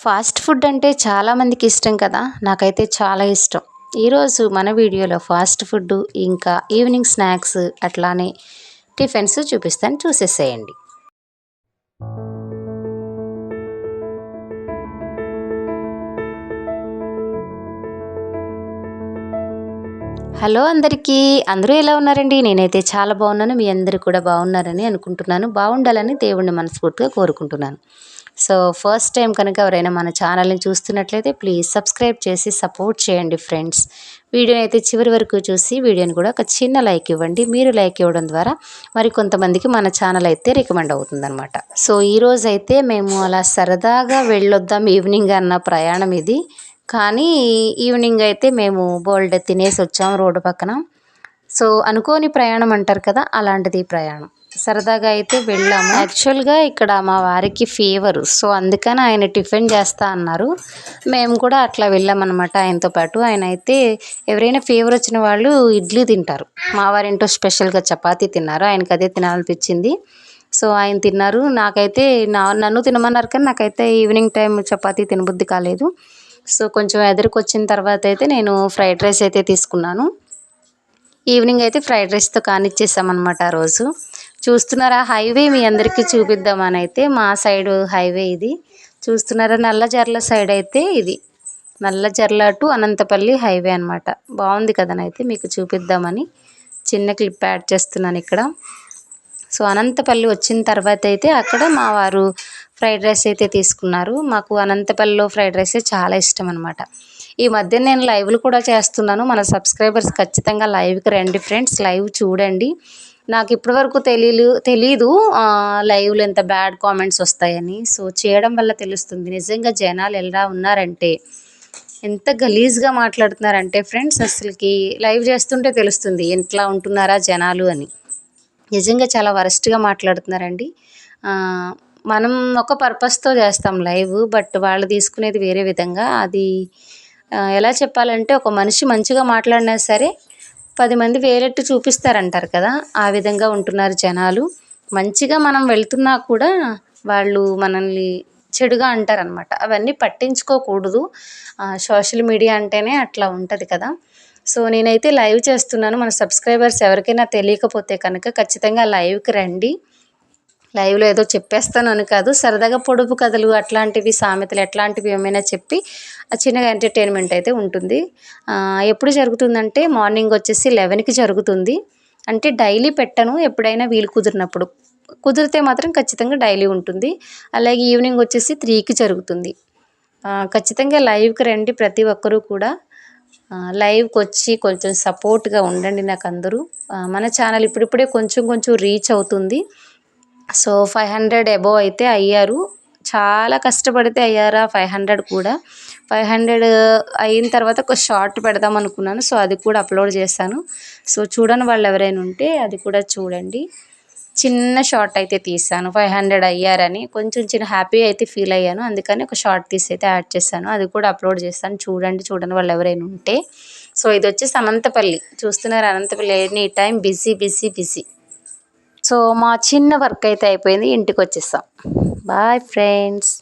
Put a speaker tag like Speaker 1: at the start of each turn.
Speaker 1: Fast food అంటే చాలామందికి ఇష్టం కదా? నాకైతే చాలా ఇష్టం. ఈరోజు మన వీడియోలో ఫాస్ట్ ఫుడ్ ఇంకా ఈవినింగ్ స్నాక్స్ అట్లానే టిఫిన్స్ చూపిస్తాను చూసేసేయండి. హలో అందరికీ. అందరూ ఎలా ఉన్నారండి? నేనైతే చాలా బాగున్నాను. మీ అందరూ కూడా బాగున్నారని అనుకుంటున్నాను. బాగుండాలని దేవుణ్ణి మనస్ఫూర్తిగా కోరుకుంటున్నాను. సో ఫస్ట్ టైం కనుక ఎవరైనా మన ఛానల్ని చూస్తున్నట్లయితే ప్లీజ్ సబ్స్క్రైబ్ చేసి సపోర్ట్ చేయండి ఫ్రెండ్స్. వీడియోని అయితే చివరి వరకు చూసి వీడియోని కూడా ఒక చిన్న లైక్ ఇవ్వండి. మీరు లైక్ ఇవ్వడం ద్వారా మరి కొంతమందికి మన ఛానల్ అయితే రికమెండ్ అవుతుందన్నమాట. సో ఈరోజు అయితే మేము అలా సరదాగా వెళ్ళొద్దాం ఈవినింగ్ అన్న ప్రయాణం ఇది. కానీ ఈవినింగ్ అయితే మేము బోల్డ్ తినేసి వచ్చాము రోడ్డు పక్కన. సో అనుకోని ప్రయాణం అంటారు కదా అలాంటిది ప్రయాణం. సరదాగా అయితే వెళ్ళాము. యాక్చువల్గా ఇక్కడ మా వారికి ఫీవర్ సో అందుకని ఆయన టిఫిన్ చేస్తా అన్నారు. మేము కూడా అట్లా వెళ్ళామన్నమాట ఆయనతో పాటు. ఆయన అయితే ఎవరైనా ఫీవర్ వచ్చిన వాళ్ళు ఇడ్లీ తింటారు. మా వారింటో స్పెషల్గా చపాతీ తిన్నారు. ఆయనకి అదే తినాలనిపించింది. సో ఆయన తిన్నారు. నాకైతే నా నన్ను తినమన్నారు కానీ నాకైతే ఈవినింగ్ టైం చపాతీ తినబుద్ధి కాలేదు. సో కొంచెం ఎదురుకు వచ్చిన తర్వాత అయితే నేను ఫ్రైడ్ రైస్ అయితే తీసుకున్నాను. ఈవినింగ్ అయితే ఫ్రైడ్ రైస్తో కానిచ్చేసామన్నమాట ఆ రోజు. చూస్తున్నారా హైవే మీ అందరికీ చూపిద్దామని అయితే మా సైడ్ హైవే ఇది. చూస్తున్నారా నల్లజర్ల సైడ్ అయితే ఇది. నల్లజర్ల టు అనంతపల్లి హైవే అనమాట బాగుంది కదనైతే మీకు చూపిద్దామని. చిన్న క్లిప్ యాడ్ చేస్తున్నాను ఇక్కడ. సో అనంతపల్లి వచ్చిన తర్వాత అయితే అక్కడ మా వారు ఫ్రైడ్ రైస్ అయితే తీసుకున్నారు. మాకు అనంతపల్లిలో ఫ్రైడ్ రైస్ చాలా ఇష్టం అనమాట ఈ మధ్య నేను లైవ్లు కూడా చేస్తున్నాను. మన సబ్స్క్రైబర్స్ ఖచ్చితంగా లైవ్కి రండి ఫ్రెండ్స్. లైవ్ చూడండి. నాకు ఇప్పటివరకు తెలియదు తెలీదు లైవ్లో ఎంత బ్యాడ్ కామెంట్స్ వస్తాయని. సో చేయడం వల్ల తెలుస్తుంది. నిజంగా జనాలు ఎలా ఉన్నారంటే ఎంత గలీజ్గా మాట్లాడుతున్నారంటే ఫ్రెండ్స్ అసలుకి లైవ్ చేస్తుంటే తెలుస్తుంది ఎట్లా ఉంటున్నారా జనాలు అని. నిజంగా చాలా వరస్ట్గా మాట్లాడుతున్నారండి. మనం ఒక పర్పస్తో చేస్తాం లైవ్ బట్ వాళ్ళు తీసుకునేది వేరే విధంగా. అది ఎలా చెప్పాలంటే ఒక మనిషి మంచిగా మాట్లాడినా సరే పది మంది వేరెట్టు చూపిస్తారంటారు కదా. ఆ విధంగా ఉంటున్నారు జనాలు. మంచిగా మనం వెళ్తున్నా కూడా వాళ్ళు మనల్ని చెడుగా అంటారనమాట అవన్నీ పట్టించుకోకూడదు. సోషల్ మీడియా అంటేనే అట్లా ఉంటుంది కదా. సో నేనైతే లైవ్ చేస్తున్నాను. మన సబ్స్క్రైబర్స్ ఎవరికైనా తెలియకపోతే కనుక ఖచ్చితంగా లైవ్కి రండి. లైవ్లో ఏదో చెప్పేస్తాను అని కాదు సరదాగా పొడుపు కథలు అట్లాంటివి సామెతలు ఎట్లాంటివి ఏమైనా చెప్పి చిన్నగా ఎంటర్టైన్మెంట్ అయితే ఉంటుంది. ఎప్పుడు జరుగుతుందంటే మార్నింగ్ వచ్చేసి లెవెన్కి జరుగుతుంది. అంటే డైలీ పెట్టను ఎప్పుడైనా వీలు కుదిరినప్పుడు. కుదిరితే మాత్రం ఖచ్చితంగా డైలీ ఉంటుంది. అలాగే ఈవినింగ్ వచ్చేసి త్రీకి జరుగుతుంది. ఖచ్చితంగా లైవ్కి రండి ప్రతి ఒక్కరూ కూడా. లైవ్కి వచ్చి కొంచెం సపోర్ట్గా ఉండండి నాకు అందరూ మన ఛానల్ ఇప్పుడిప్పుడే కొంచెం కొంచెం రీచ్ అవుతుంది. సో ఫైవ్ హండ్రెడ్ అబోవ్ అయితే అయ్యారు. చాలా కష్టపడితే అయ్యారా ఫైవ్ హండ్రెడ్ కూడా. ఫైవ్ హండ్రెడ్ అయిన తర్వాత ఒక షార్ట్ పెడదాం అనుకున్నాను. సో అది కూడా అప్లోడ్ చేశాను. సో చూడని వాళ్ళు ఎవరైనా ఉంటే అది కూడా చూడండి. చిన్న షార్ట్ అయితే తీసాను ఫైవ్ హండ్రెడ్ అయ్యారని. కొంచెం చిన్న హ్యాపీ అయితే ఫీల్ అయ్యాను. అందుకని ఒక షార్ట్ తీసి అయితే యాడ్ చేశాను. అది కూడా అప్లోడ్ చేస్తాను. చూడండి చూడని వాళ్ళు ఎవరైనా ఉంటే. సో ఇది వచ్చేసి అనంతపల్లి చూస్తున్నారు Anantapalli. Any time busy busy busy. So మా చిన్న వర్క్ అయితే అయిపోయింది ఇంటికి వచ్చేసాం. Bye friends